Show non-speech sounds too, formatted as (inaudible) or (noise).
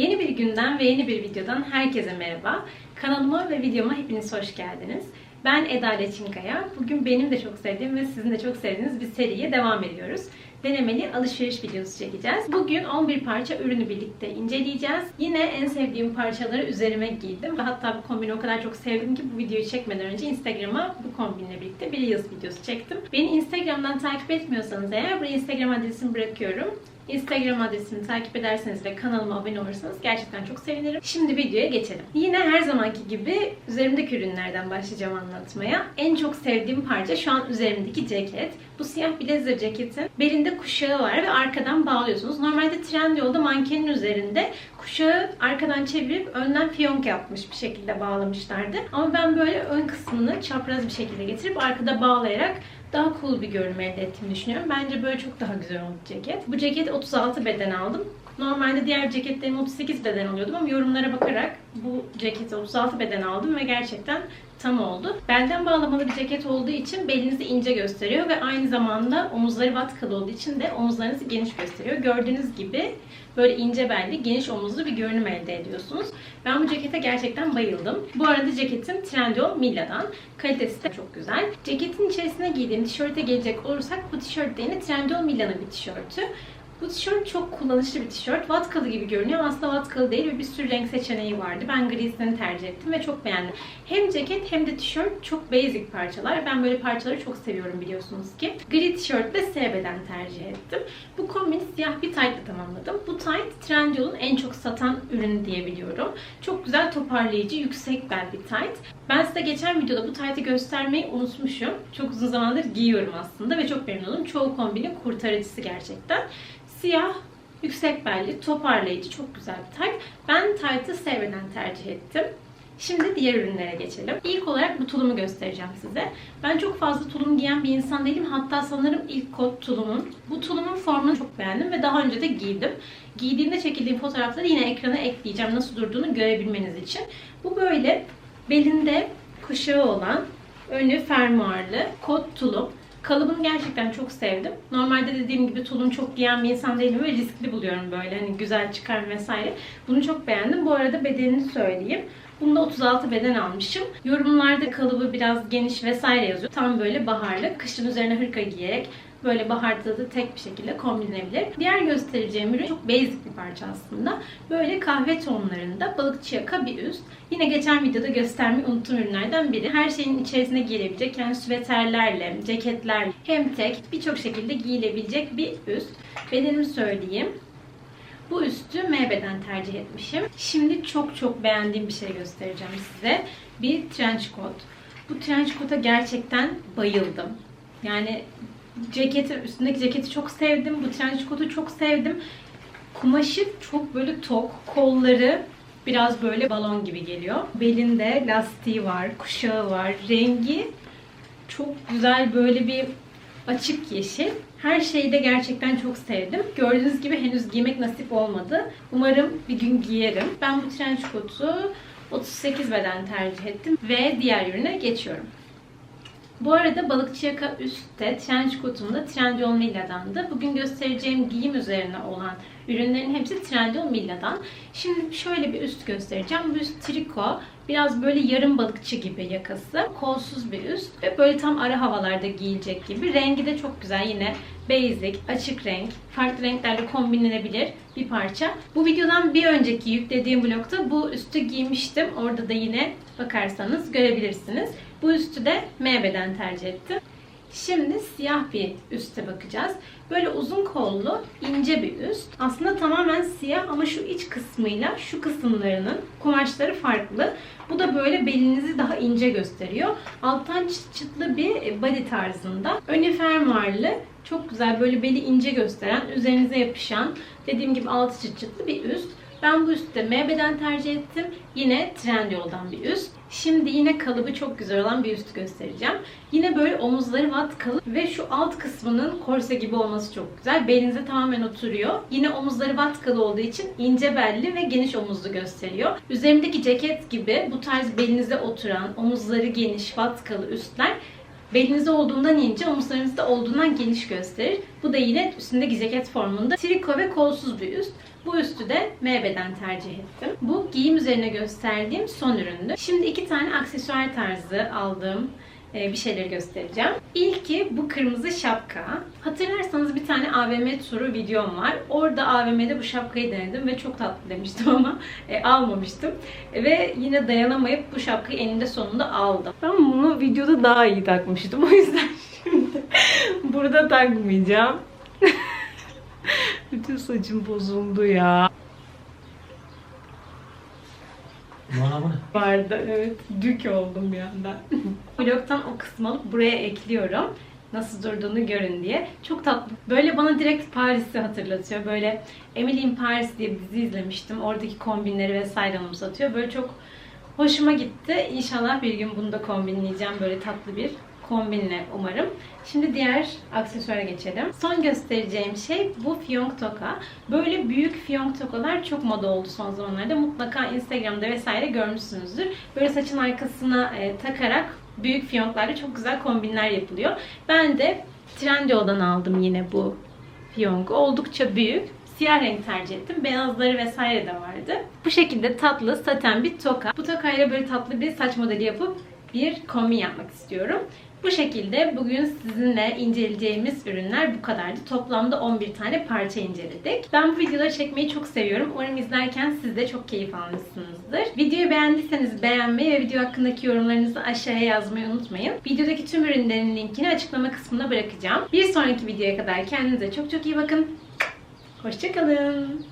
Yeni bir günden ve yeni bir videodan herkese merhaba. Kanalıma ve videoma hepiniz hoş geldiniz. Ben Eda Leçinkaya. Bugün benim de çok sevdiğim ve sizin de çok sevdiğiniz bir seriye devam ediyoruz. Denemeli alışveriş videosu çekeceğiz. Bugün 11 parça ürünü birlikte inceleyeceğiz. Yine en sevdiğim parçaları üzerime giydim. Hatta bu kombini o kadar çok sevdim ki bu videoyu çekmeden önce Instagram'a bu kombinle birlikte bir Reels videosu çektim. Beni Instagram'dan takip etmiyorsanız eğer buraya Instagram adresimi bırakıyorum. Instagram adresimi takip ederseniz ve kanalıma abone olursanız gerçekten çok sevinirim. Şimdi videoya geçelim. Yine her zamanki gibi üzerimdeki ürünlerden başlayacağım anlatmaya. En çok sevdiğim parça şu an üzerimdeki ceket. Bu siyah blazer ceketin belinde kuşağı var ve arkadan bağlıyorsunuz. Normalde Trendyol'da mankenin üzerinde kuşağı arkadan çevirip önden fiyonk yapmış bir şekilde bağlamışlardı. Ama ben böyle ön kısmını çapraz bir şekilde getirip arkada bağlayarak daha cool bir görünüm elde ettiğimi düşünüyorum. Bence böyle çok daha güzel oldu ceket. Bu ceket 36 beden aldım. Normalde diğer ceketlerim 38 beden alıyordum ama yorumlara bakarak bu ceketi 36 beden aldım ve gerçekten tam oldu. Belden bağlamalı bir ceket olduğu için belinizi ince gösteriyor ve aynı zamanda omuzları vatkalı olduğu için de omuzlarınızı geniş gösteriyor. Gördüğünüz gibi böyle ince belli, geniş omuzlu bir görünüm elde ediyorsunuz. Ben bu cekete gerçekten bayıldım. Bu arada ceketim Trendyol Milla'dan. Kalitesi de çok güzel. Ceketin içerisine giydiğim tişörte gelecek olursak bu tişört de yine Trendyol Milla'nın bir tişörtü. Bu tişört çok kullanışlı bir tişört. Vatkalı gibi görünüyor aslında vatkalı değil ve bir sürü renk seçeneği vardı. Ben grisini tercih ettim ve çok beğendim. Hem ceket hem de tişört çok basic parçalar. Ben böyle parçaları çok seviyorum biliyorsunuz ki. Gri tişörtle S beden tercih ettim. Bu kombini siyah bir taytla tamamladım. Bu tayt Trendyol'un en çok satan ürünü diyebiliyorum. Çok güzel toparlayıcı, yüksek bel bir tayt. Ben size geçen videoda bu taytı göstermeyi unutmuşum. Çok uzun zamandır giyiyorum aslında ve çok memnunum. Çoğu kombinin kurtarıcısı gerçekten. Siyah, yüksek belli, toparlayıcı, çok güzel bir tayt. Ben taytı sevmeden tercih ettim. Şimdi diğer ürünlere geçelim. İlk olarak bu tulumu göstereceğim size. Ben çok fazla tulum giyen bir insan değilim. Hatta sanırım ilk kot tulumun. Bu tulumun formunu çok beğendim ve daha önce de giydim. Giydiğimde çekildiğim fotoğrafları yine ekrana ekleyeceğim nasıl durduğunu görebilmeniz için. Bu böyle belinde kuşağı olan önü fermuarlı kot tulum. Kalıbını gerçekten çok sevdim. Normalde dediğim gibi tulum çok giyen bir insan değilim ve riskli buluyorum böyle hani güzel çıkar vesaire. Bunu çok beğendim. Bu arada bedenini söyleyeyim. Bunda 36 beden almışım. Yorumlarda kalıbı biraz geniş vesaire yazıyor. Tam böyle baharlı. Kışın üzerine hırka giyerek böyle baharda da tek bir şekilde kombinlenebilir. Diğer göstereceğim ürün çok basic bir parça aslında. Böyle kahve tonlarında balıkçı yaka bir üst. Yine geçen videoda göstermeyi unuttuğum ürünlerden biri. Her şeyin içerisine giyilebilecek yani süveterlerle, ceketlerle hem tek birçok şekilde giyilebilecek bir üst. Bedenimi söyleyeyim. Bu üstü M beden tercih etmişim. Şimdi çok çok beğendiğim bir şey göstereceğim size. Bir trench coat. Bu trench coat'a gerçekten bayıldım. Yani ceketi, üstündeki ceketi çok sevdim. Bu trench coat'u çok sevdim. Kumaşı çok böyle tok. Kolları biraz böyle balon gibi geliyor. Belinde lastiği var, kuşağı var. Rengi çok güzel böyle bir açık yeşil. Her şeyi de gerçekten çok sevdim. Gördüğünüz gibi henüz giymek nasip olmadı. Umarım bir gün giyerim. Ben bu trench coat'u 38 beden tercih ettim ve diğer ürüne geçiyorum. Bu arada balıkçı yaka üstte trench coat'um da Trendyol Milla'dandı. Bugün göstereceğim giyim üzerine olan ürünlerin hepsi Trendyol Milla'dan. Şimdi şöyle bir üst göstereceğim. Bu üst triko. Biraz böyle yarım balıkçı gibi yakası. Kolsuz bir üst ve böyle tam ara havalarda giyilecek gibi. Rengi de çok güzel yine basic, açık renk, farklı renklerle kombinlenebilir bir parça. Bu videodan bir önceki yüklediğim vlogda bu üstü giymiştim. Orada da yine bakarsanız görebilirsiniz. Bu üstü de M tercih ettim. Şimdi siyah bir üste bakacağız. Böyle uzun kollu, ince bir üst. Aslında tamamen siyah ama şu iç kısmıyla şu kısımlarının kumaşları farklı. Bu da böyle belinizi daha ince gösteriyor. Alttan çıt çıtlı bir body tarzında. Önü fermuarlı, çok güzel böyle beli ince gösteren, üzerinize yapışan, dediğim gibi altı çıt çıtlı bir üst. Ben bu üstte M beden tercih ettim. Yine Trendyol'dan bir üst. Şimdi yine kalıbı çok güzel olan bir üst göstereceğim. Yine böyle omuzları vatkalı ve şu alt kısmının korse gibi olması çok güzel. Belinize tamamen oturuyor. Yine omuzları vatkalı olduğu için ince belli ve geniş omuzlu gösteriyor. Üzerimdeki ceket gibi bu tarz belinize oturan, omuzları geniş, vatkalı üstler Belinizde olduğundan ince, omuzlarınızda olduğundan geniş gösterir. Bu da yine üstündeki ceket formunda triko ve kolsuz bir üst. Bu üstü de MB'den tercih ettim. Bu giyim üzerine gösterdiğim son üründü. Şimdi iki tane aksesuar tarzı aldığım e, bir şeyleri göstereceğim. İlki bu kırmızı şapka. Hatırlarsanız bir tane AVM turu videom var. Orada AVM'de bu şapkayı denedim ve çok tatlı demiştim (laughs) ama e, almamıştım. Ve yine dayanamayıp bu şapkayı eninde sonunda aldım. Ben bunu videoda daha iyi takmıştım. (laughs) O yüzden şimdi (laughs) burada takmayacağım. Bütün saçım bozuldu ya. Vardı evet. Dük oldum bir anda. (laughs) Vlogtan o kısmı alıp buraya ekliyorum. Nasıl durduğunu görün diye. Çok tatlı. Böyle bana direkt Paris'i hatırlatıyor. Böyle Emily in Paris diye bir dizi izlemiştim. Oradaki kombinleri vesaire anımsatıyor. Böyle çok hoşuma gitti. İnşallah bir gün bunu da kombinleyeceğim. Böyle tatlı bir kombinle umarım. Şimdi diğer aksesuara geçelim. Son göstereceğim şey bu fiyonk toka. Böyle büyük fiyonk tokalar çok moda oldu son zamanlarda. Mutlaka Instagram'da vesaire görmüşsünüzdür. Böyle saçın arkasına e, takarak büyük fiyonklarla çok güzel kombinler yapılıyor. Ben de Trendyol'dan aldım yine bu fiyonku. Oldukça büyük. Siyah renk tercih ettim. Beyazları vesaire de vardı. Bu şekilde tatlı saten bir toka. Bu tokayla böyle tatlı bir saç modeli yapıp bir kombin yapmak istiyorum. Bu şekilde bugün sizinle inceleyeceğimiz ürünler bu kadardı. Toplamda 11 tane parça inceledik. Ben bu videoları çekmeyi çok seviyorum. Umarım izlerken siz de çok keyif almışsınızdır. Videoyu beğendiyseniz beğenmeyi ve video hakkındaki yorumlarınızı aşağıya yazmayı unutmayın. Videodaki tüm ürünlerin linkini açıklama kısmına bırakacağım. Bir sonraki videoya kadar kendinize çok çok iyi bakın. Hoşçakalın.